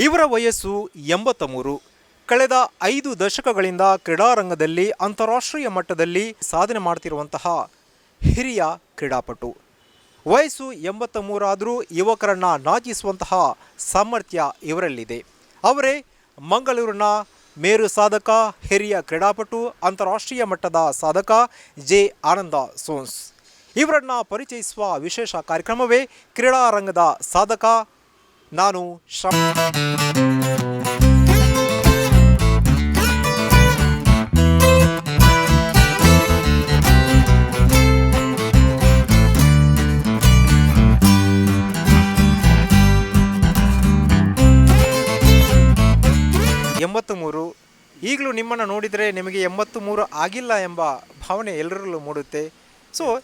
ಇವರ ವಯಸ್ಸು ಎಂಬತ್ತ ಮೂರು ಕಳೆದ ಐದು ದಶಕಗಳಿಂದ ಕ್ರೀಡಾರಂಗದಲ್ಲಿ ಅಂತಾರಾಷ್ಟ್ರೀಯ ಮಟ್ಟದಲ್ಲಿ ಸಾಧನೆ ಮಾಡ್ತಿರುವಂತಹ ಹಿರಿಯ ಕ್ರೀಡಾಪಟು. ವಯಸ್ಸು ಎಂಬತ್ತ ಮೂರಾದರೂ ಯುವಕರನ್ನ ನಾಚಿಸುವಂತಹ ಸಾಮರ್ಥ್ಯ ಇವರಲ್ಲಿದೆ. ಅವರೇ ಮಂಗಳೂರಿನ ಮೇರು ಸಾಧಕ, ಹಿರಿಯ ಕ್ರೀಡಾಪಟು, ಅಂತಾರಾಷ್ಟ್ರೀಯ ಮಟ್ಟದ ಸಾಧಕ ಜೆ ಆನಂದ ಸೋನ್ಸ್. ಇವರನ್ನು ಪರಿಚಯಿಸುವ ವಿಶೇಷ ಕಾರ್ಯಕ್ರಮವೇ ಕ್ರೀಡಾರಂಗದ ಸಾಧಕ ನಾನು ಶ್ರಮ ಎಂಬತ್ತು ಮೂರು ಈಗಲೂ ನಿಮ್ಮನ್ನು ನೋಡಿದರೆ ನಿಮಗೆ ಎಂಬತ್ತು ಮೂರು ಆಗಿಲ್ಲ ಎಂಬ ಭಾವನೆ ಎಲ್ಲರಲ್ಲೂ ಮೂಡುತ್ತೆ. ಸೊ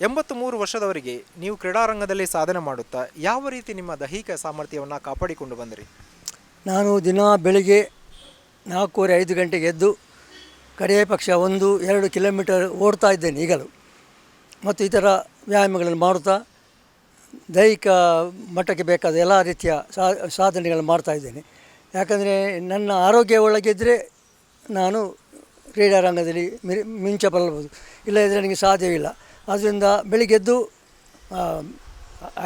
ಎಂಬತ್ತು ಮೂರು ವರ್ಷದವರೆಗೆ ನೀವು ಕ್ರೀಡಾರಂಗದಲ್ಲಿ ಸಾಧನೆ ಮಾಡುತ್ತಾ ಯಾವ ರೀತಿ ನಿಮ್ಮ ದೈಹಿಕ ಸಾಮರ್ಥ್ಯವನ್ನು ಕಾಪಾಡಿಕೊಂಡು ಬಂದಿರಿ? ನಾನು ದಿನ ಬೆಳಿಗ್ಗೆ ನಾಲ್ಕೂವರೆ ಐದು ಗಂಟೆಗೆ ಎದ್ದು ಕಡೆಯ ಪಕ್ಷ ಒಂದು, ಎರಡು ಕಿಲೋಮೀಟರ್ ಓಡ್ತಾ ಇದ್ದೇನೆ ಈಗಲೂ. ಮತ್ತು ಇತರ ವ್ಯಾಯಾಮಗಳನ್ನು ಮಾಡುತ್ತಾ ದೈಹಿಕ ಮಟ್ಟಕ್ಕೆ ಬೇಕಾದ ಎಲ್ಲ ರೀತಿಯ ಸಾಧನೆಗಳನ್ನು ಮಾಡ್ತಾ ಇದ್ದೇನೆ. ಯಾಕಂದರೆ ನನ್ನ ಆರೋಗ್ಯ ಒಳಗಿದ್ದರೆ ನಾನು ಕ್ರೀಡಾರಂಗದಲ್ಲಿ ಮಿಂಚಬಲ್ಲಬಹುದು ಇಲ್ಲದಿದ್ದರೆ ನನಗೆ ಸಾಧ್ಯವಿಲ್ಲ. ಆದ್ದರಿಂದ ಬೆಳಿಗ್ಗೆ ಎದ್ದು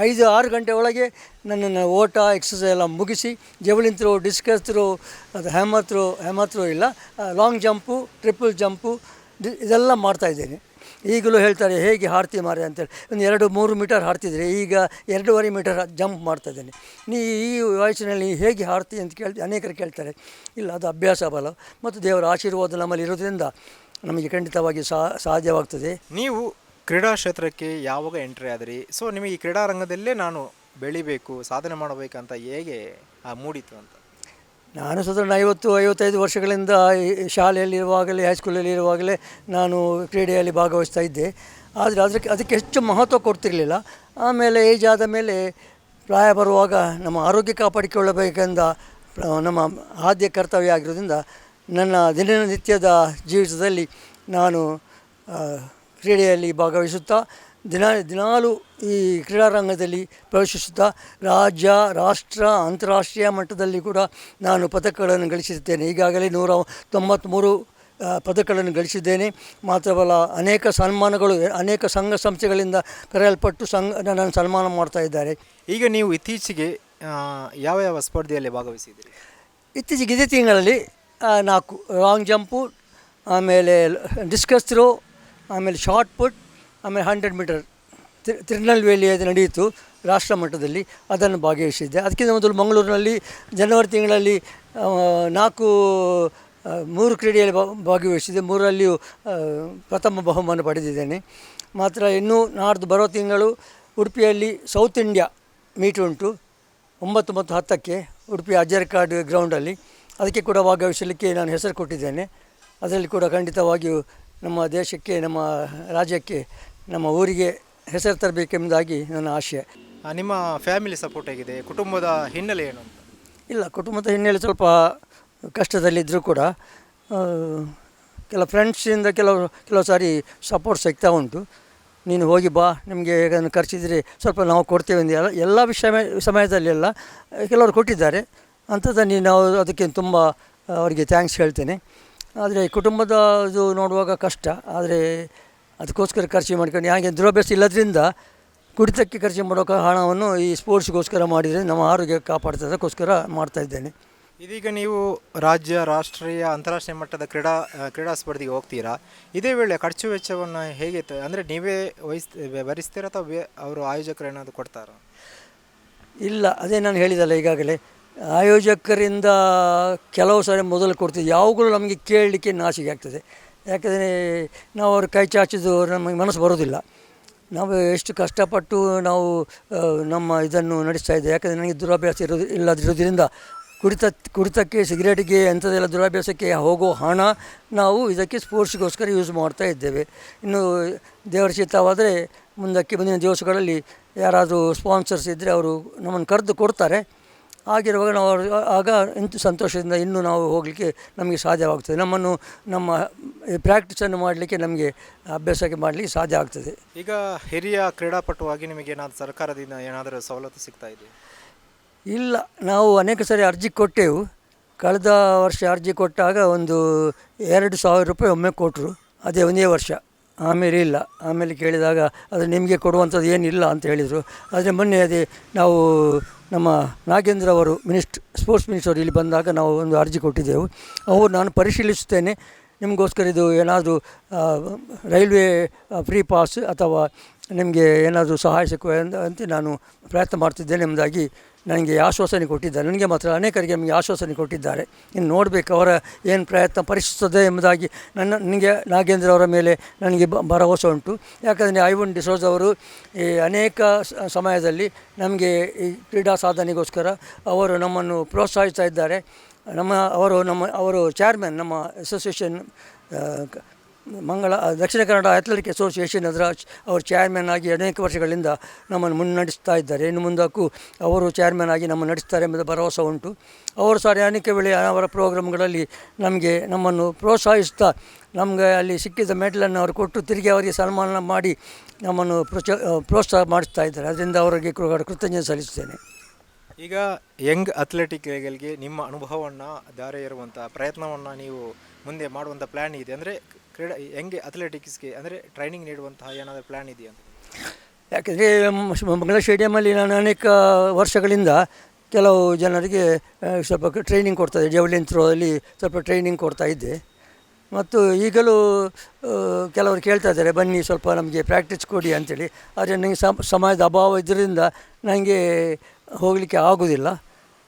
ಐದು, ಆರು ಗಂಟೆ ಒಳಗೆ ನನ್ನನ್ನು ಓಟ ಎಕ್ಸಸೈಸ್ ಎಲ್ಲ ಮುಗಿಸಿ ಜವಳಿನ್ ತ್ರೋ ಡಿಸ್ಕಸ್ ಥ್ರೋ ಅದು ಹ್ಯಾಮರ್ ತ್ರೋ ಹ್ಯಾಮರ್ ತ್ರೋ ಇಲ್ಲ ಲಾಂಗ್ ಜಂಪು ಟ್ರಿಪಲ್ ಜಂಪು ಇದೆಲ್ಲ ಮಾಡ್ತಾ ಇದ್ದೇನೆ. ಈಗಲೂ ಹೇಳ್ತಾರೆ, ಹೇಗೆ ಹಾಡ್ತಿ ಮಾರೆ ಅಂತೇಳಿ. ಒಂದು ಎರಡು, ಮೂರು ಮೀಟರ್ ಹಾಡ್ತಿದ್ರೆ ಈಗ ಎರಡೂವರೆ ಮೀಟರ್ ಜಂಪ್ ಮಾಡ್ತಾ ಇದ್ದೇನೆ. ನೀ ಈ ವಯಸ್ಸಿನಲ್ಲಿ ಹೇಗೆ ಹಾಡ್ತಿ ಅಂತ ಕೇಳ್ತಿ, ಅನೇಕರು ಕೇಳ್ತಾರೆ. ಇಲ್ಲ, ಅದು ಅಭ್ಯಾಸ ಬಲ. ಮತ್ತು ದೇವರ ಆಶೀರ್ವಾದ ನಮ್ಮಲ್ಲಿ ಇರೋದ್ರಿಂದ ನಮಗೆ ಖಂಡಿತವಾಗಿ ಸಾ, ಸಾಧ್ಯವಾಗ್ತದೆ. ನೀವು ಕ್ರೀಡಾ ಕ್ಷೇತ್ರಕ್ಕೆ ಯಾವಾಗ ಎಂಟ್ರಿ ಆದ್ರಿ? ಸೊ ನಿಮಗೆ ಈ ಕ್ರೀಡಾರಂಗದಲ್ಲೇ ನಾನು ಬೆಳಿಬೇಕು ಸಾಧನೆ ಮಾಡಬೇಕಂತ ಹೇಗೆ ಆ, ಮೂಡಿತು ಅಂತ? ನಾನು ಸಾಧಾರಣ ಐವತ್ತು ಐವತ್ತೈದು ವರ್ಷಗಳಿಂದ ಈ ಶಾಲೆಯಲ್ಲಿರುವಾಗಲೇ ಹೈಸ್ಕೂಲಲ್ಲಿ ಇರುವಾಗಲೇ ನಾನು ಕ್ರೀಡೆಯಲ್ಲಿ ಭಾಗವಹಿಸ್ತಾ ಇದ್ದೆ. ಆದರೆ ಅದಕ್ಕೆ ಅದಕ್ಕೆ ಹೆಚ್ಚು ಮಹತ್ವ ಕೊಡ್ತಿರಲಿಲ್ಲ. ಆಮೇಲೆ ಏಜ್ ಆದ ಮೇಲೆ ಪ್ರಾಯ ಬರುವಾಗ ನಮ್ಮ ಆರೋಗ್ಯ ಕಾಪಾಡಿಕೊಳ್ಳಬೇಕೆಂದ ನಮ್ಮ ಆದ್ಯ ಕರ್ತವ್ಯ ಆಗಿರೋದ್ರಿಂದ ನನ್ನ ದಿನನಿತ್ಯದ ಜೀವಿತದಲ್ಲಿ ನಾನು ಕ್ರೀಡೆಯಲ್ಲಿ ಭಾಗವಹಿಸುತ್ತಾ ದಿನ ದಿನಾಲೂ ಈ ಕ್ರೀಡಾರಂಗದಲ್ಲಿ ಪ್ರವೇಶಿಸುತ್ತಾ ರಾಜ್ಯ ರಾಷ್ಟ್ರ ಅಂತಾರಾಷ್ಟ್ರೀಯ ಮಟ್ಟದಲ್ಲಿ ಕೂಡ ನಾನು ಪದಕಗಳನ್ನು ಗಳಿಸಿದ್ದೇನೆ. ಈಗಾಗಲೇ ನೂರ ತೊಂಬತ್ತ್ಮೂರು ಪದಕಗಳನ್ನು ಗಳಿಸಿದ್ದೇನೆ. ಮಾತ್ರವಲ್ಲ ಅನೇಕ ಸನ್ಮಾನಗಳು ಅನೇಕ ಸಂಘ ಸಂಸ್ಥೆಗಳಿಂದ ಕರೆಯಲ್ಪಟ್ಟು ಸಂಘ ನನ್ನನ್ನು ಸನ್ಮಾನ ಮಾಡ್ತಾ ಇದ್ದಾರೆ. ಈಗ ನೀವು ಇತ್ತೀಚೆಗೆ ಯಾವ ಯಾವ ಸ್ಪರ್ಧೆಯಲ್ಲಿ ಭಾಗವಹಿಸಿದ್ದೀರಿ? ಇತ್ತೀಚೆಗೆ ಇದೇ ತಿಂಗಳಲ್ಲಿ ನಾಲ್ಕು. ಲಾಂಗ್ ಜಂಪು ಆಮೇಲೆ ಡಿಸ್ಕಸ್ ಥ್ರೋ ಆಮೇಲೆ ಶಾರ್ಟ್ ಪುಟ್ ಆಮೇಲೆ ಹಂಡ್ರೆಡ್ ಮೀಟರ್ ತಿರುನಲ್ವೇಲಿ ಅದು ನಡೆಯಿತು ರಾಷ್ಟ್ರ ಮಟ್ಟದಲ್ಲಿ. ಅದನ್ನು ಭಾಗವಹಿಸಿದ್ದೆ. ಅದಕ್ಕಿಂತ ಮೊದಲು ಮಂಗಳೂರಿನಲ್ಲಿ ಜನವರಿ ತಿಂಗಳಲ್ಲಿ ನಾಲ್ಕು ಮೂರು ಕ್ರೀಡೆಯಲ್ಲಿ ಭಾಗವಹಿಸಿದೆ ಮೂರರಲ್ಲಿಯೂ ಪ್ರಥಮ ಬಹುಮಾನ ಪಡೆದಿದ್ದೇನೆ. ಮಾತ್ರ ಇನ್ನೂ ನಾಡ್ದು ಬರೋ ತಿಂಗಳು ಉಡುಪಿಯಲ್ಲಿ ಸೌತ್ ಇಂಡಿಯಾ ಮೀಟ್ ಉಂಟು. ಒಂಬತ್ತು ಮತ್ತು ಹತ್ತಕ್ಕೆ ಉಡುಪಿ ಅಜರ್ಕಾಡ್ ಗ್ರೌಂಡಲ್ಲಿ ಅದಕ್ಕೆ ಕೂಡ ಭಾಗವಹಿಸಲಿಕ್ಕೆ ನಾನು ಹೆಸರು ಕೊಟ್ಟಿದ್ದೇನೆ. ಅದರಲ್ಲಿ ಕೂಡ ಖಂಡಿತವಾಗಿಯೂ ನಮ್ಮ ದೇಶಕ್ಕೆ ನಮ್ಮ ರಾಜ್ಯಕ್ಕೆ ನಮ್ಮ ಊರಿಗೆ ಹೆಸರು ತರಬೇಕೆಂಬುದಾಗಿ ನನ್ನ ಆಶಯ. ಆ, ನಿಮ್ಮ ಫ್ಯಾಮಿಲಿ ಸಪೋರ್ಟ್ ಆಗಿದೆ ಕುಟುಂಬದ ಹಿನ್ನೆಲೆ ಏನು ಅಂತ? ಇಲ್ಲ ಕುಟುಂಬದ ಹಿನ್ನೆಲೆ ಸ್ವಲ್ಪ ಕಷ್ಟದಲ್ಲಿದ್ದರೂ ಕೂಡ ಆ, ಕೆಲ ಫ್ರೆಂಡ್ಸಿಂದ ಕೆಲವು ಕೆಲವು ಸಾರಿ ಸಪೋರ್ಟ್ ಸಿಗ್ತಾ ಉಂಟು. ನೀನು ಹೋಗಿ ಬಾ ನಿಮಗೆ ಅದನ್ನು ಖರ್ಚಿದ್ರೆ ಸ್ವಲ್ಪ ನಾವು ಕೊಡ್ತೇವೆ ಎಂದು ಎಲ್ಲ ಎಲ್ಲ ವಿಷಯ ಸಮಯದಲ್ಲೆಲ್ಲ ಕೆಲವರು ಕೊಟ್ಟಿದ್ದಾರೆ. ಅಂಥದ್ದನ್ನು ನಾವು ಅದಕ್ಕೆ ತುಂಬ ಅವರಿಗೆ ಥ್ಯಾಂಕ್ಸ್ ಹೇಳ್ತೇನೆ. ಆದರೆ ಕುಟುಂಬದ ಇದು ನೋಡುವಾಗ ಕಷ್ಟ. ಆದರೆ ಅದಕ್ಕೋಸ್ಕರ ಖರ್ಚು ಮಾಡ್ಕೊಂಡು ಹಾಗೆ ದುರಭ್ಯಾಸ ಇಲ್ಲದ್ರಿಂದ ಕುಡಿತಕ್ಕೆ ಖರ್ಚು ಮಾಡೋಕೆ ಹಣವನ್ನು ಈ ಸ್ಪೋರ್ಟ್ಸ್ಗೋಸ್ಕರ ಮಾಡಿದರೆ ನಮ್ಮ ಆರೋಗ್ಯ ಕಾಪಾಡ್ತದಕ್ಕೋಸ್ಕರ ಮಾಡ್ತಾ ಇದ್ದೇನೆ. ಇದೀಗ ನೀವು ರಾಜ್ಯ ರಾಷ್ಟ್ರೀಯ ಅಂತಾರಾಷ್ಟ್ರೀಯ ಮಟ್ಟದ ಕ್ರೀಡಾ ಕ್ರೀಡಾ ಸ್ಪರ್ಧೆಗೆ ಹೋಗ್ತೀರಾ? ಇದೇ ವೇಳೆ ಖರ್ಚು ವೆಚ್ಚವನ್ನು ಹೇಗೆ ಅಂದರೆ ನೀವೇ ವಹಿಸ್ ಭರಿಸ್ತೀರಾ ಅಥವಾ ಅವರು ಆಯೋಜಕರು ಏನಾದರೂ ಕೊಡ್ತಾರಾ? ಇಲ್ಲ ಅದೇ ನಾನು ಹೇಳಿದಲ್ಲ ಈಗಾಗಲೇ. ಆಯೋಜಕರಿಂದ ಕೆಲವು ಸಾರಿ ಮೊದಲು ಕೊಡ್ತೀವಿ ಯಾವಾಗಲೂ ನಮಗೆ ಕೇಳಲಿಕ್ಕೆ ನಾಚಿಕೆ ಆಗ್ತದೆ. ಯಾಕಂದರೆ ನಾವು ಅವ್ರ ಕೈ ಚಾಚಿದ್ದು ನಮಗೆ ಮನಸ್ಸು ಬರೋದಿಲ್ಲ ನಾವು ಎಷ್ಟು ಕಷ್ಟಪಟ್ಟು ನಾವು ನಮ್ಮ ಇದನ್ನು ನಡೆಸ್ತಾ ಇದ್ದೆ ಯಾಕಂದರೆ ನನಗೆ ದುರಾಭ್ಯಾಸ ಇರೋದು ಇಲ್ಲದಿರೋದ್ರಿಂದ ಕುಡಿತ, ಕುಡಿತಕ್ಕೆ, ಸಿಗರೇಟಿಗೆ ಅಂಥದ್ದೆಲ್ಲ ದುರಾಭ್ಯಾಸಕ್ಕೆ ಹೋಗೋ ಹಣ ನಾವು ಇದಕ್ಕೆ ಸ್ಪೋರ್ಟ್ಸ್ಗೋಸ್ಕರ ಯೂಸ್ ಮಾಡ್ತಾ ಇದ್ದೇವೆ. ಇನ್ನು ದೇವರ ಚಿತ್ತವಾದರೆ ಮುಂದಕ್ಕೆ, ಮುಂದಿನ ದಿವಸಗಳಲ್ಲಿ ಯಾರಾದರೂ ಸ್ಪಾನ್ಸರ್ಸ್ ಇದ್ದರೆ ಅವರು ನಮ್ಮನ್ನು ಕರೆದು ಕೊಡ್ತಾರೆ. ಆಗಿರುವಾಗ ನಾವು ಆಗ ಇಂಥ ಸಂತೋಷದಿಂದ ಇನ್ನೂ ನಾವು ಹೋಗಲಿಕ್ಕೆ ನಮಗೆ ಸಾಧ್ಯವಾಗ್ತದೆ. ನಮ್ಮನ್ನು ನಮ್ಮ ಪ್ರಾಕ್ಟೀಸನ್ನು ಮಾಡಲಿಕ್ಕೆ ನಮಗೆ ಅಭ್ಯಾಸಕ್ಕೆ ಮಾಡಲಿಕ್ಕೆ ಸಾಧ್ಯ ಆಗ್ತದೆ. ಈಗ ಹಿರಿಯ ಕ್ರೀಡಾಪಟುವಾಗಿ ನಿಮಗೆ ಏನಾದರೂ ಸರ್ಕಾರದಿಂದ ಏನಾದರೂ ಸವಲತ್ತು ಸಿಗ್ತಾ ಇದೆ ಇಲ್ಲ ನಾವು ಅನೇಕ ಸಾರಿ ಅರ್ಜಿ ಕೊಟ್ಟೆವು. ಕಳೆದ ವರ್ಷ ಅರ್ಜಿ ಕೊಟ್ಟಾಗ ಒಂದು ಎರಡು ಸಾವಿರ ರೂಪಾಯಿ ಒಮ್ಮೆ ಕೊಟ್ಟರು ಅದೇ ಒಂದೇ ವರ್ಷ. ಆಮೇಲೆ ಇಲ್ಲ. ಆಮೇಲೆ ಕೇಳಿದಾಗ ಅದು ನಿಮಗೆ ಕೊಡುವಂಥದ್ದು ಏನಿಲ್ಲ ಅಂತ ಹೇಳಿದರು. ಆದರೆ ಮೊನ್ನೆ ಅದೇ ನಾವು ನಮ್ಮ ನಾಗೇಂದ್ರ ಅವರು, ಮಿನಿಸ್ಟ್, ಸ್ಪೋರ್ಟ್ಸ್ ಮಿನಿಸ್ಟರ್ ಇಲ್ಲಿ ಬಂದಾಗ ನಾವು ಒಂದು ಅರ್ಜಿ ಕೊಟ್ಟಿದ್ದೆವು. ಅವರು ನಾನು ಪರಿಶೀಲಿಸುತ್ತೇನೆ. ನಿಮಗೋಸ್ಕರ ಇದು ಏನಾದರೂ ರೈಲ್ವೆ ಫ್ರೀ ಪಾಸ್ ಅಥವಾ ನಿಮಗೆ ಏನಾದರೂ ಸಹಾಯ ಸಿಕ್ಕುವ ಅಂತ- ನಾನು ಪ್ರಯತ್ನ ಮಾಡ್ತಿದ್ದೇನೆ. ಎಂಬುದಾಗಿ ನನಗೆ ಆಶ್ವಾಸನೆ ಕೊಟ್ಟಿದ್ದಾರೆ. ನನಗೆ ಮಾತ್ರ ಅನೇಕರಿಗೆ ನಮಗೆ ಆಶ್ವಾಸನೆ ಕೊಟ್ಟಿದ್ದಾರೆ. ಇನ್ನು ನೋಡಬೇಕು ಅವರ ಏನು ಪ್ರಯತ್ನ ಪರಿಶ್ರಿಸುತ್ತದೆ ಎಂಬುದಾಗಿ ನನ್ನ, ನನಗೆ ನಾಗೇಂದ್ರ ಅವರ ಮೇಲೆ ನನಗೆ ಭರವಸೆ ಉಂಟು. ಯಾಕಂದರೆ ಐವನ್ ಡಿಸೋಜ್ ಅವರು ಈ ಅನೇಕ ಸಮಯದಲ್ಲಿ ನಮಗೆ ಈ ಕ್ರೀಡಾ ಸಾಧನೆಗೋಸ್ಕರ ಅವರು ನಮ್ಮನ್ನು ಪ್ರೋತ್ಸಾಹಿಸ್ತಾ ಇದ್ದಾರೆ. ನಮ್ಮ, ಅವರು ನಮ್ಮ, ಅವರು ಚೇರ್ಮನ್ ನಮ್ಮ ಅಸೋಸಿಯೇಷನ್ ಮಂಗಳ ದಕ್ಷಿಣ ಕನ್ನಡ ಅಥ್ಲೆಟಿಕ್ ಅಸೋಸಿಯೇಷನ್ ಅದರ ಅವರು ಚೇರ್ಮನ್ ಆಗಿ ಅನೇಕ ವರ್ಷಗಳಿಂದ ನಮ್ಮನ್ನು ಮುನ್ನಡೆಸ್ತಾ ಇದ್ದಾರೆ. ಇನ್ನು ಮುಂದಕ್ಕೂ ಅವರು ಚೇರ್ಮನ್ ಆಗಿ ನಮ್ಮನ್ನು ನಡೆಸ್ತಾರೆ ಎಂಬುದು ಭರವಸೆ ಉಂಟು. ಅವರು ಸಹ ಅನೇಕ ವೇಳೆ ಅವರ ಪ್ರೋಗ್ರಾಮ್ಗಳಲ್ಲಿ ನಮಗೆ ನಮ್ಮನ್ನು ಪ್ರೋತ್ಸಾಹಿಸ್ತಾ ನಮಗೆ ಅಲ್ಲಿ ಸಿಕ್ಕಿದ ಮೆಡಲನ್ನು ಅವರು ಕೊಟ್ಟು ತಿರುಗಿ ಅವರಿಗೆ ಸನ್ಮಾನ ಮಾಡಿ ನಮ್ಮನ್ನು ಪ್ರೋಚ ಪ್ರೋತ್ಸಾಹ ಮಾಡಿಸ್ತಾ ಇದ್ದಾರೆ. ಅದರಿಂದ ಅವರಿಗೆ ಕೃತಜ್ಞತೆ ಸಲ್ಲಿಸ್ತೇನೆ ಈಗ ಯಂಗ್ ಅಥ್ಲೆಟಿಕ್ಗಳಿಗೆ ನಿಮ್ಮ ಅನುಭವವನ್ನು ದಾರೆ ಇರುವಂಥ ಪ್ರಯತ್ನವನ್ನು ನೀವು ಮುಂದೆ ಮಾಡುವಂಥ ಪ್ಲ್ಯಾನ್ ಇದೆ. ಅಂದರೆ ಕ್ರೀಡಾ ಯಂಗ್ ಅಥ್ಲೆಟಿಕ್ಸ್ಗೆ ಅಂದರೆ ಟ್ರೈನಿಂಗ್ ನೀಡುವಂತಹ ಏನಾದರೂ ಪ್ಲ್ಯಾನ್ ಇದೆಯಾ ಯಾಕೆಂದರೆ ಮಂಗಳ ಸ್ಟೇಡಿಯಮಲ್ಲಿ ನಾನು ಅನೇಕ ವರ್ಷಗಳಿಂದ ಕೆಲವು ಜನರಿಗೆ ಸ್ವಲ್ಪ ಟ್ರೈನಿಂಗ್ ಕೊಡ್ತಾ ಜವಲಿನ್ ಥ್ರೋದಲ್ಲಿ ಸ್ವಲ್ಪ ಟ್ರೈನಿಂಗ್ ಕೊಡ್ತಾ ಇದ್ದೆ. ಮತ್ತು ಈಗಲೂ ಕೆಲವರು ಕೇಳ್ತಾ ಇದ್ದಾರೆ, ಬನ್ನಿ ಸ್ವಲ್ಪ ನಮಗೆ ಪ್ರಾಕ್ಟೀಸ್ ಕೊಡಿ ಅಂತೇಳಿ. ಆದರೆ ನನಗೆ ಸಮ, ಸಮಯದ ಅಭಾವ ಇದರಿಂದ ನನಗೆ ಹೋಗಲಿಕ್ಕೆ ಆಗೋದಿಲ್ಲ.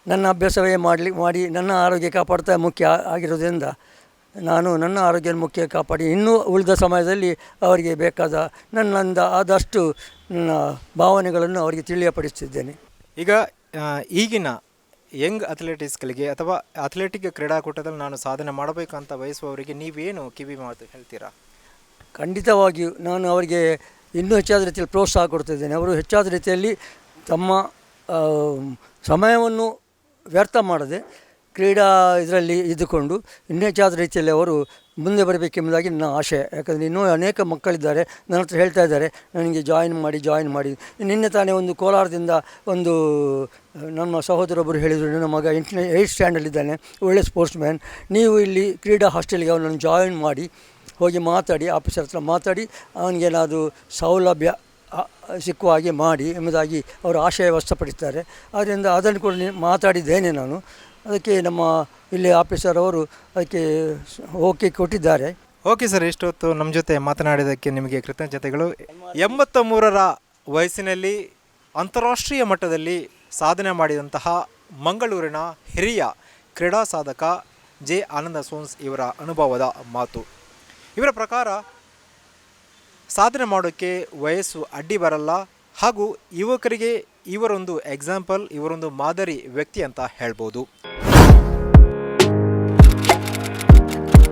ನನ್ನ ಅಭ್ಯಾಸವೇ ಮಾಡಲಿ, ಮಾಡಿ, ನನ್ನ ಆರೋಗ್ಯ ಕಾಪಾಡ್ತಾ ಮುಖ್ಯ ಆಗಿರೋದ್ರಿಂದ ನಾನು ನನ್ನ ಆರೋಗ್ಯ ಮುಖ್ಯ ಕಾಪಾಡಿ. ಇನ್ನೂ ಉಳಿದ ಸಮಯದಲ್ಲಿ ಅವರಿಗೆ ಬೇಕಾದ ನನ್ನಂದ ಆದಷ್ಟು ನನ್ನ ಭಾವನೆಗಳನ್ನು ಅವರಿಗೆ ತಿಳಿಯಪಡಿಸುತ್ತಿದ್ದೇನೆ. ಈಗ ಈಗಿನ ಯಂಗ್ ಅಥ್ಲೆಟಿಕ್ಸ್ಗಳಿಗೆ ಅಥವಾ ಅಥ್ಲೆಟಿಕ್ ಕ್ರೀಡಾಕೂಟದಲ್ಲಿ ನಾನು ಸಾಧನೆ ಮಾಡಬೇಕಂತ ಬಯಸುವವರಿಗೆ ನೀವೇನು ಕಿವಿ ಮಾತು ಹೇಳ್ತೀರಾ? ಖಂಡಿತವಾಗಿಯೂ ನಾನು ಅವರಿಗೆ ಇನ್ನೂ ಹೆಚ್ಚಾದ ರೀತಿಯಲ್ಲಿ ಪ್ರೋತ್ಸಾಹ ಕೊಡ್ತಿದ್ದೇನೆ ಅವರು ಹೆಚ್ಚಾದ ರೀತಿಯಲ್ಲಿ ತಮ್ಮ ಸಮಯವನ್ನು ವ್ಯರ್ಥ ಮಾಡದೆ ಕ್ರೀಡಾ ಇದರಲ್ಲಿ ಇದ್ದುಕೊಂಡು ಇನ್ನೂ ರೀತಿಯಲ್ಲಿ ಅವರು ಮುಂದೆ ಬರಬೇಕೆಂಬುದಾಗಿ ನನ್ನ ಆಶೆ. ಯಾಕಂದರೆ ಇನ್ನೂ ಅನೇಕ ಮಕ್ಕಳಿದ್ದಾರೆ. ನನ್ನ ಹತ್ರ ಹೇಳ್ತಾ ಇದ್ದಾರೆ, ನನಗೆ ಜಾಯಿನ್ ಮಾಡಿ ಜಾಯಿನ್ ಮಾಡಿ. ನಿನ್ನೆ ತಾನೇ ಒಂದು ಕೋಲಾರದಿಂದ ಒಂದು, ನಮ್ಮ ಸಹೋದರೊಬ್ಬರು ಹೇಳಿದರು, ನನ್ನ ಮಗ ಎಂಟನೇ ಏಯ್ಟ್ ಸ್ಟ್ಯಾಂಡಲ್ಲಿದ್ದಾನೆ ಒಳ್ಳೆ ಸ್ಪೋರ್ಟ್ಸ್ ಮ್ಯಾನ್ ನೀವು ಇಲ್ಲಿ ಕ್ರೀಡಾ ಹಾಸ್ಟೆಲ್ಗೆ ಅವನನ್ನು ಜಾಯಿನ್ ಮಾಡಿ, ಹೋಗಿ ಮಾತಾಡಿ ಆಫೀಸರ್ ಹತ್ರ ಮಾತಾಡಿ, ಅವನಿಗೇನಾದರೂ ಸೌಲಭ್ಯ ಸಿಕ್ಕುವ ಹಾಗೆ ಮಾಡಿ ಎಂಬುದಾಗಿ ಅವರು ಆಶಯ ವ್ಯಕ್ತಪಡಿಸ್ತಾರೆ ಆದ್ದರಿಂದ ಅದನ್ನು ಕೂಡ ಮಾತಾಡಿದ್ದೇನೆ ನಾನು. ಅದಕ್ಕೆ ನಮ್ಮ ಇಲ್ಲಿ ಆಫೀಸರ್ ಅವರು ಅದಕ್ಕೆ ಓಕೆ ಕೊಟ್ಟಿದ್ದಾರೆ. ಓಕೆ ಸರ್ ಇಷ್ಟೊತ್ತು ನಮ್ಮ ಜೊತೆ ಮಾತನಾಡಿದ್ದಕ್ಕೆ ನಿಮಗೆ ಕೃತಜ್ಞತೆಗಳು. ಎಂಬತ್ತ ಮೂರರ ವಯಸ್ಸಿನಲ್ಲಿ ಅಂತಾರಾಷ್ಟ್ರೀಯ ಮಟ್ಟದಲ್ಲಿ ಸಾಧನೆ ಮಾಡಿದಂತಹ ಮಂಗಳೂರಿನ ಹಿರಿಯ ಕ್ರೀಡಾ ಸಾಧಕ ಜೆ ಆನಂದ ಸೋನ್ಸ್ ಇವರ ಅನುಭವದ ಮಾತು. ಇವರ ಪ್ರಕಾರ ಸಾಧನೆ ಮಾಡೋಕ್ಕೆ ವಯಸ್ಸು ಅಡ್ಡಿ ಬರಲ್ಲ. ಹಾಗೂ ಯುವಕರಿಗೆ ಇವರೊಂದು ಎಕ್ಸಾಂಪಲ್ ಇವರೊಂದು ಮಾದರಿ ವ್ಯಕ್ತಿ ಅಂತ ಹೇಳ್ಬೋದು.